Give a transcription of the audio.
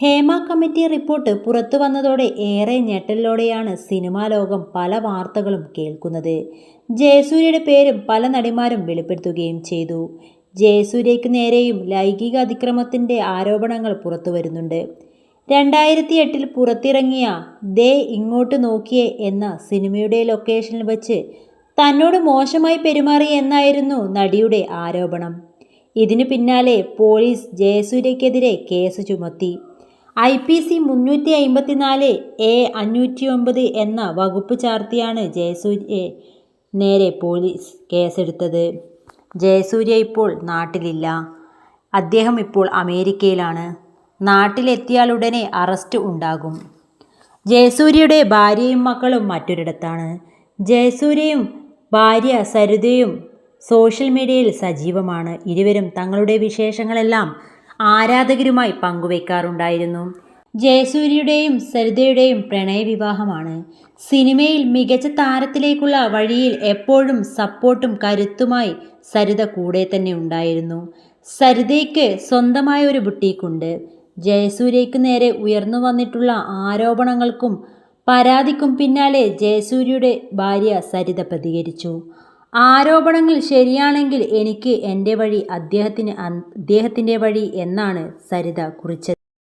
Hema committee report പുറത്തു വന്നതോടെ ഏറെ ഞെട്ടലോടെയാണ് സിനിമാ ലോകം പല വാർത്തകളും കേൾക്കുന്നത്. ജയസൂര്യയുടെ പേരും പല നടിമാരും വെളിപ്പെടുത്തുകയും ചെയ്തു. ജയസൂര്യയ്ക്ക് നേരെയും ലൈംഗിക അതിക്രമത്തിന്റെ ആരോപണങ്ങൾ പുറത്തു വരുന്നുണ്ട്. രണ്ടായിരത്തി എട്ടിൽ പുറത്തിറങ്ങിയ ദേ ഇങ്ങോട്ട് നോക്കിയേ എന്ന സിനിമയുടെ ലൊക്കേഷനിൽ വച്ച് തന്നോട് മോശമായി പെരുമാറി എന്നായിരുന്നു നടിയുടെ ആരോപണം. ഇതിനു പിന്നാലെ പോലീസ് ജയസൂര്യക്കെതിരെ കേസ് ചുമത്തി. ഐ പി സി മുന്നൂറ്റി അമ്പത്തിനാല് എ അഞ്ഞൂറ്റി ഒമ്പത് എന്ന വകുപ്പ് ചാർത്തിയാണ് ജയസൂര്യ നേരെ പോലീസ് കേസെടുത്തത്. ജയസൂര്യ ഇപ്പോൾ നാട്ടിലില്ല. അദ്ദേഹം ഇപ്പോൾ അമേരിക്കയിലാണ്. നാട്ടിലെത്തിയാലുടനെ അറസ്റ്റ് ഉണ്ടാകും. ജയസൂര്യയുടെ ഭാര്യയും മക്കളും മറ്റൊരിടത്താണ്. ജയസൂര്യയും ഭാര്യ സരിതയും സോഷ്യൽ മീഡിയയിൽ സജീവമാണ്. ഇരുവരും തങ്ങളുടെ വിശേഷങ്ങളെല്ലാം ആരാധകരുമായി പങ്കുവയ്ക്കാറുണ്ടായിരുന്നു ജയസൂര്യയുടെയും സരിതയുടെയും പ്രണയവിവാഹമാണ്. സിനിമയിൽ മികച്ച താരത്തിലേക്കുള്ള വഴിയിൽ എപ്പോഴും സപ്പോർട്ടും കരുത്തുമായി സരിത കൂടെ തന്നെ ഉണ്ടായിരുന്നു. സരിതയ്ക്ക് സ്വന്തമായ ഒരു ബുട്ടീക്കുണ്ട്. ജയസൂര്യയ്ക്ക് നേരെ ഉയർന്നു വന്നിട്ടുള്ള ആരോപണങ്ങൾക്കും പരാതിക്കും പിന്നാലെ ജയസൂര്യയുടെ ഭാര്യ സരിത പ്രതികരിച്ചു. ആരോപണങ്ങൾ ശരിയാണെങ്കിൽ എനിക്ക് എന്റെ വഴി അദ്ദേഹത്തിന് അദ്ദേഹത്തിന്റെ വഴി എന്നാണ് സരിത കുറിച്ചത്.